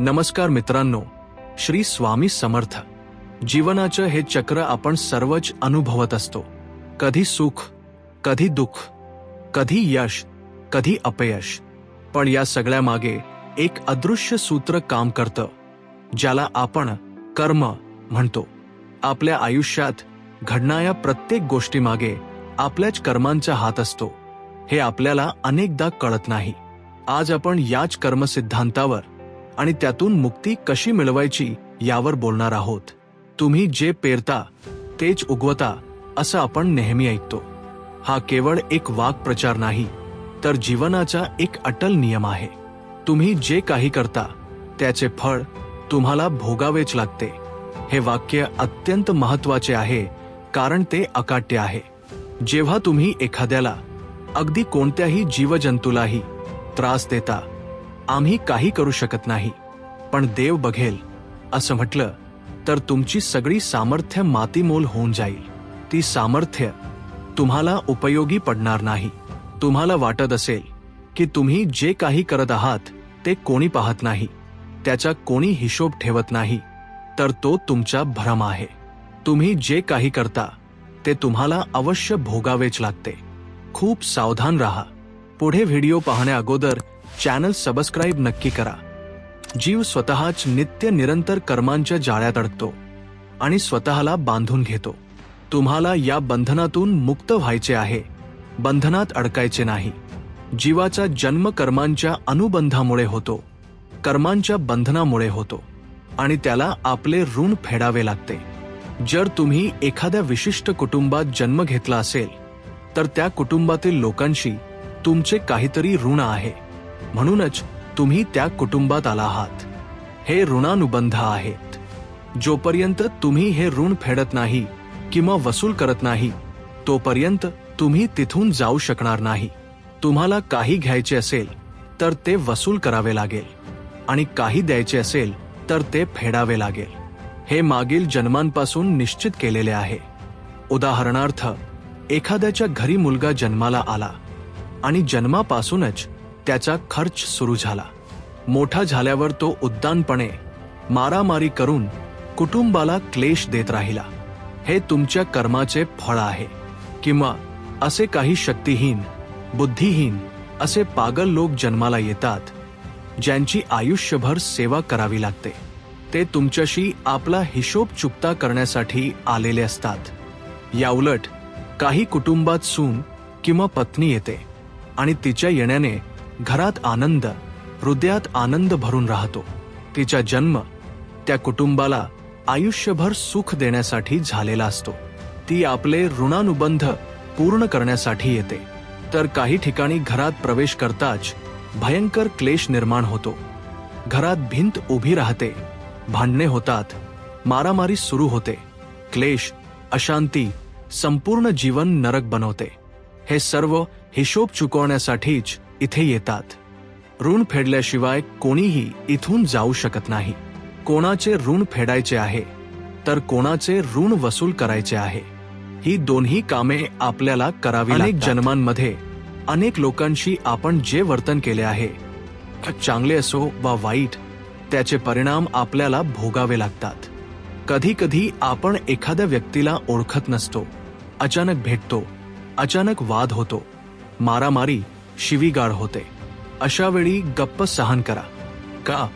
नमस्कार मित्रांनो श्री स्वामी समर्थ. जीवनाचं हे चक्र आपण सर्वच अनुभवत असतो. कधी सुख कधी दुःख कधी यश कधी अपयश. पण या सगळ्या मागे एक अदृश्य सूत्र काम करतं ज्याला आपण कर्म म्हणतो. आपल्या आयुष्यात घडणाऱ्या प्रत्येक गोष्टीमागे आपल्याच कर्मांचा हात असतो. हे आपल्याला अनेकदा कळत नाही. आज आपण याच कर्मसिद्धांतावर आणि त्यातून मुक्ती कशी मिळवायची यावर बोलणार आहोत. तुम्ही जे पेरता तेच उगवता असं आपण नेहमी ऐकतो. हा केवळ एक वाक्प्रचार नाही तर जीवनाचा एक अटल नियम आहे. तुम्ही जे काही करता त्याचे फळ तुम्हाला भोगावेच लागते. हे वाक्य अत्यंत महत्त्वाचे आहे कारण ते अकाट्य आहे. जेव्हा तुम्ही एखाद्याला अगदी कोणत्याही जीवजंतूलाही त्रास देता आम्ही काही करू शकत नाही. पण देव बघेल. असं म्हटलं तर तुमची सगळी सामर्थ्य मातीमोल होऊन जाईल. ती सामर्थ्य तुम्हाला उपयोगी पडणार नाही. तुम्हाला वाटत असेल की तुम्ही जे काही करत आहात ते कोणी पाहत नाही. त्याचा कोणी हिशोब ठेवत नाही. तर तो तुमचा भ्रम आहे. तुम्ही जे काही करता ते तुम्हाला अवश्य भोगावेच लागते. खूप सावधान राहा. पुढे व्हिडिओ पाहण्या अगोदर चॅनल सबस्क्राईब नक्की करा. जीव स्वतःच नित्य निरंतर कर्मांच्या जाळ्यात अडकतो आणि स्वतःला बांधून घेतो. तुम्हाला या बंधनातून मुक्त व्हायचे आहे. बंधनात अडकायचे नाही. जीवाचा जन्म कर्मांच्या अनुबंधामुळे होतो. कर्मांच्या बंधनामुळे होतो. आणि त्याला आपले ऋण फेडावे लागते. जर तुम्ही एखाद्या विशिष्ट कुटुंबात जन्म घेतला असेल तर त्या कुटुंबातील लोकांशी तुमचे काहीतरी ऋण आहे. म्हणूनच तुम्ही त्या कुटुंबात आला आहात. हे ऋणानुबंध आहेत. जोपर्यंत तुम्ही हे ऋण फेडत नाही किंवा वसूल करत नाही तोपर्यंत तुम्ही तिथून जाऊ शकणार नाही. तुम्हाला काही घ्यायचे असेल तर ते वसूल करावे लागेल. आणि काही द्यायचे असेल तर ते फेडावे लागेल. हे मागील जन्मांपासून निश्चित केलेले आहे. उदाहरणार्थ एखाद्याच्या घरी मुलगा जन्माला आला आणि जन्मापासूनच त्याचा खर्च सुरू झाला. मोठा झाल्यावर तो उद्दानपणे मारामारी करून कुटुंबाला क्लेश देत राहिला. हे तुमच्या कर्माचे फळ आहे किंवा असे काही शक्तिहीन बुद्धिहीन असे पागल लोक जन्माला येतात ज्यांची आयुष्यभर सेवा करावी लागते. ते तुमच्याशी आपला हिशोब चुकता करण्यासाठी आलेले असतात. याउलट काही कुटुंबात सून किंवा पत्नी येते आणि तिच्या येण्याने घरात आनंद हृदयात आनंद भरून राहतो. तिचा जन्म त्या कुटुंबाला आयुष्यभर सुख देण्यासाठी झालेला असतो. ती आपले ऋणानुबंध पूर्ण करण्यासाठी येते. तर काही ठिकाणी घरात प्रवेश करताच भयंकर क्लेश निर्माण होतो. घरात भिंत उभी राहते. भांडणे होतात. मारामारी सुरू होते. क्लेश अशांती संपूर्ण जीवन नरक बनवते. हे सर्व हिशोब चुकवण्यासाठीच इथे येतात. ऋण फेडल्याशिवाय कोणीही इथून जाऊ शकत नाही. कोणाचे ऋण फेडायचे आहे तर कोणाचे ऋण वसूल करायचे आहे. ही दोन्ही कामे आपल्याला करावी अनेक जन्मांमध्ये अनेक लोकांशी आपण जे वर्तन केले आहे चांगले असो वा वाईट त्याचे परिणाम आपल्याला भोगावे लागतात. कधी कधी आपण एखाद्या व्यक्तीला ओळखत नसतो अचानक भेटतो अचानक वाद होतो मारामारी शिवीगाळ होते. अशा वेळी गप्प सहन करा. का?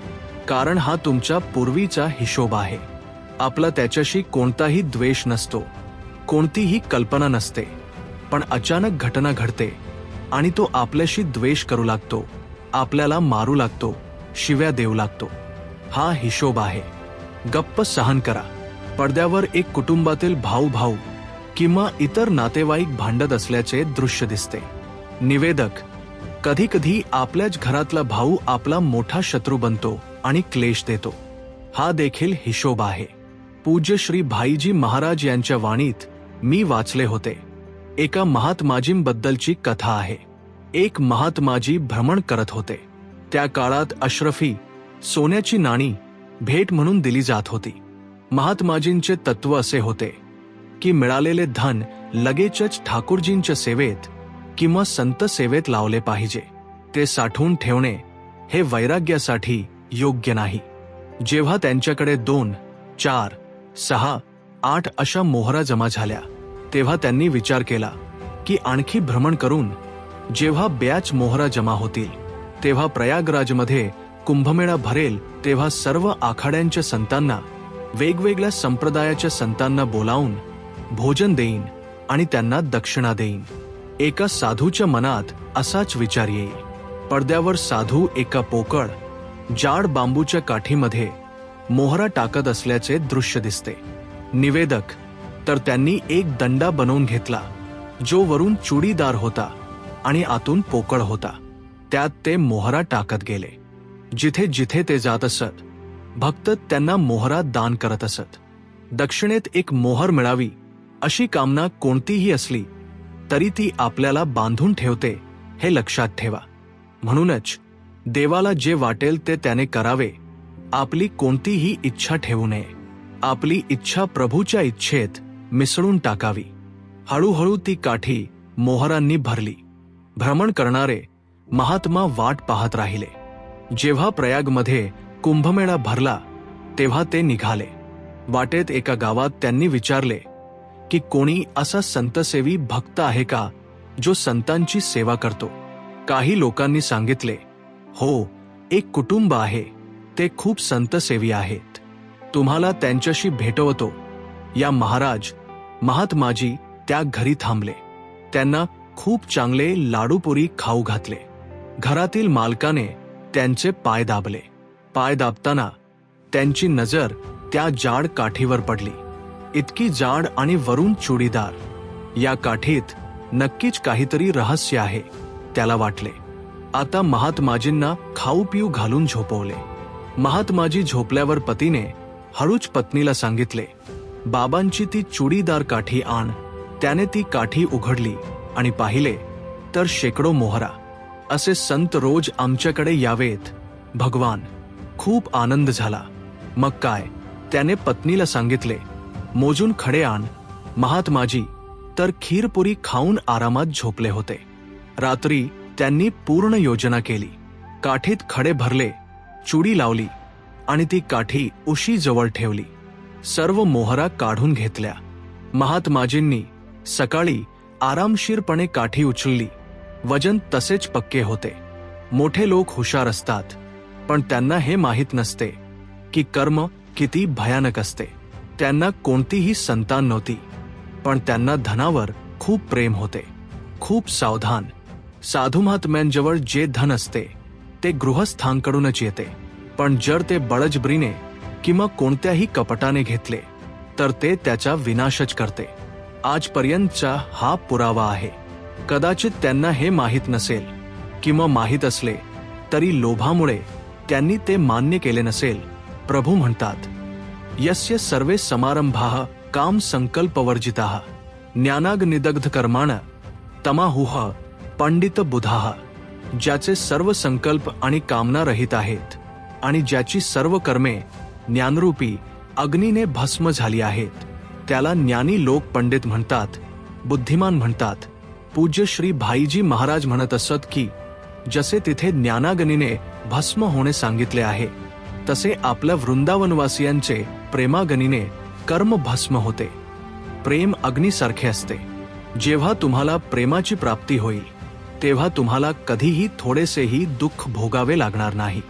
कारण हा तुमच्या पूर्वीचा हिशोब आहे. आपला त्याच्याशी कोणताही द्वेष नसतो. कोणतीही कल्पना नसते. पण अचानक घटना घडते. आणि तो आपल्याशी द्वेष करू लागतो. आपल्याला मारू लागतो. शिव्या देऊ लागतो. हा हिशोब आहे. गप्प सहन करा. पडद्यावर एक कुटुंबातील भाऊ भाऊ किंवा इतर नातेवाईक भांडत असल्याचे दृश्य दिसते. निवेदक कधी कधी आपल्याच घरातला भाऊ आपला मोठा शत्रू बनतो आणि क्लेश देतो. हा देखील हिशोब आहे. पूज्य श्री भाईजी महाराज यांच्या वाणीत मी वाचले होते. एका महात्माजींबद्दलची कथा आहे. एक महात्माजी भ्रमण करत होते. त्या काळात अश्रफी सोन्याची नाणी भेट म्हणून दिली जात होती. महात्माजींचे तत्व असे होते की मिळालेले धन लगेचच ठाकूरजींच्या सेवेत किंवा संत सेवेत लावले पाहिजे. ते साठवून ठेवणे हे वैराग्यासाठी योग्य नाही. जेव्हा त्यांच्याकडे दोन चार सहा आठ अशा मोहरा जमा झाल्या तेव्हा त्यांनी विचार केला की आणखी भ्रमण करून जेव्हा ब्याच मोहरा जमा होतील तेव्हा प्रयागराजमध्ये कुंभमेळा भरेल तेव्हा सर्व आखाड्यांच्या संतांना वेगवेगळ्या संप्रदायाच्या संतांना बोलावून भोजन देईन आणि त्यांना दक्षिणा देईन. एका साधूच्या मनात असाच विचार येईल. पडद्यावर साधू एका पोकळ जाड बांबूच्या काठीमध्ये मोहरा टाकत असल्याचे दृश्य दिसते. निवेदक तर त्यांनी एक दंडा बनवून घेतला जो वरून चुडीदार होता आणि आतून पोकळ होता. त्यात ते मोहरा टाकत गेले. जिथे जिथे ते जात असत भक्त त्यांना मोहरा दान करत असत. दक्षिणेत एक मोहर मिळावी अशी कामना कोणतीही असली तरी ती आपल्याला बांधून ठेवते हे लक्षात ठेवा. म्हणूनच देवाला जे वाटेल ते त्याने करावे. आपली कोणतीही इच्छा ठेवू नये. आपली इच्छा प्रभूच्या इच्छेत मिसळून टाकावी. हळूहळू ती काठी मोहरांनी भरली. भ्रमण करणारे महात्मा वाट पाहत राहिले. जेव्हा प्रयागमध्ये कुंभमेळा भरला तेव्हा ते निघाले. वाटेत एका गावात त्यांनी विचारले की कोणी असा संतसेवी भक्त आहे का जो संतांची सेवा करतो? काही लोकांनी सांगितले हो एक कुटुंब आहे ते खूप संतसेवी आहेत. तुम्हाला त्यांच्याशी भेटवतो. या महाराज महात्माजी त्या घरी थांबले. त्यांना खूप चांगले लाडूपुरी खाऊ घातले. घरातील मालकाने त्यांचे पाय दाबले. पाय दाबताना त्यांची नजर त्या जाड काठीवर पडली. इतकी जाड आणि वरून चुडीदार. या काठीत नक्कीच काहीतरी रहस्य आहे त्याला वाटले. आता महात्माजींना खाऊ पिऊ घालून झोपवले. महात्माजी झोपल्यावर पतीने हळूच पत्नीला सांगितले बाबांची ती चुडीदार काठी आण. त्याने ती काठी उघडली आणि पाहिले तर शेकडो मोहरा. असे संत रोज आमच्याकडे यावेत. भगवान खूप आनंद झाला. मग काय? त्याने पत्नीला सांगितले मोजून खडे आण. महात्माजी तर खीरपुरी खाऊन आरामात झोपले होते. रात्री त्यांनी पूर्ण योजना केली. काठीत खडे भरले चुडी लावली आणि ती काठी उशी जवळ ठेवली. सर्व मोहरा काढून घेतल्या. महात्माजींनी सकाळी आरामशीरपणे काठी उचलली. वजन तसेच पक्के होते. मोठे लोक हुशार असतात पण त्यांना हे माहीत नसते की कर्म किती भयानक असते. त्यांना कोणतीही संतान नव्हती पण त्यांना धनावर खूप प्रेम होते खूप सावधान. साधू महात्म्यांजवळ जे धन असते ते गृहस्थांकडूनच येते. पण जर ते बळजबरीने किंवा कोणत्याही कपटाने घेतले तर ते त्याचा विनाशच करते. आजपर्यंतचा हा पुरावा आहे. कदाचित त्यांना हे माहीत नसेल किंवा माहीत असले तरी लोभामुळे त्यांनी ते मान्य केले नसेल प्रभू म्हणतात. यस्य सर्वे समारंभाः काम संकल्पवर्जिताः। ज्ञानाग्निदग्ध कर्माण तमाहुह पंडित बुधाः ज्याचे सर्व संकल्प आणि कामना रहित आहेत आणि ज्याची सर्व कर्मे ज्ञानरूपी अग्नीने भस्म झाली आहेत त्याला ज्ञानी लोक पंडित म्हणतात बुद्धिमान म्हणतात। पूज्य श्री भाईजी महाराज म्हणत असत की जसे तिथे ज्ञानागनीने भस्म होणे सांगितले आहे तसे आपल्या वृंदावनवासियांचे प्रेमागनीने कर्म भस्म होते. प्रेम अग्नीसारखे असते. जेव्हा तुम्हाला प्रेमाची प्राप्ती होईल तेव्हा तुम्हाला कधीही थोडेसेही दुःख भोगावे लागणार नाही.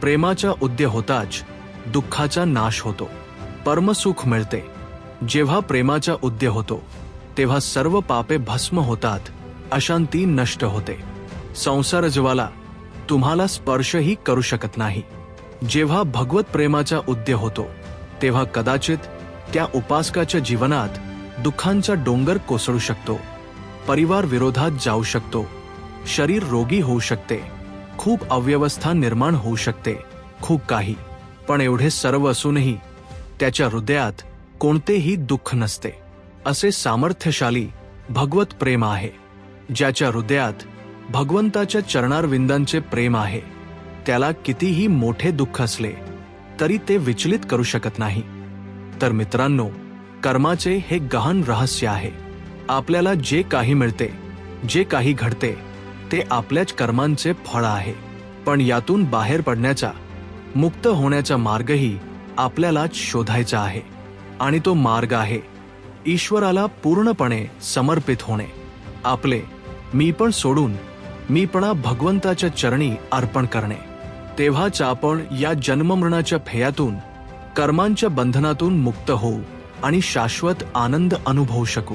प्रेमाचा उद्य होताच दुःखाचा नाश होतो. परमसुख मिळते. जेव्हा प्रेमाचा उद्य होतो तेव्हा सर्व पापे भस्म होतात अशांती नष्ट होते. संसार ज्वाला तुम्हाला स्पर्शही करू शकत नाही. जेव्हा भगवत प्रेमाचा उद्य होतो तेव्हा कदाचित त्या उपासकाच्या जीवनात दुःखांचा डोंगर कोसळू शकतो परिवार विरोधात जाऊ शकतो शरीर रोगी होऊ शकते खूप अव्यवस्था निर्माण होऊ शकते खूप काही. पण एवढे सर्व असूनही त्याच्या हृदयात कोणतेही दुःख नसते. असे सामर्थ्यशाली भगवत प्रेम आहे ज्याच्या हृदयात भगवंताच्या चरणारविंदांचे प्रेम आहे. त्याला कितीही मोठे दुःख असले तरी ते विचलित करू शकत नाही. तर मित्रांनो कर्माचे हे गहन रहस्य आहे. आपल्याला जे काही मिळते जे काही घडते ते आपल्याच कर्मांचे फळ आहे. पण यातून बाहेर पडण्याचा मुक्त होण्याचा मार्गही आपल्यालाच शोधायचा आहे. आणि तो मार्ग आहे ईश्वराला पूर्णपणे समर्पित होणे. आपले मी पण सोडून मीपणा भगवंताच्या चरणी अर्पण करणे. तेव्हाच आपण या जन्ममरणाच्या फेयातून कर्मांच्या बंधनातून मुक्त होऊ आणि शाश्वत आनंद अनुभवू शकू.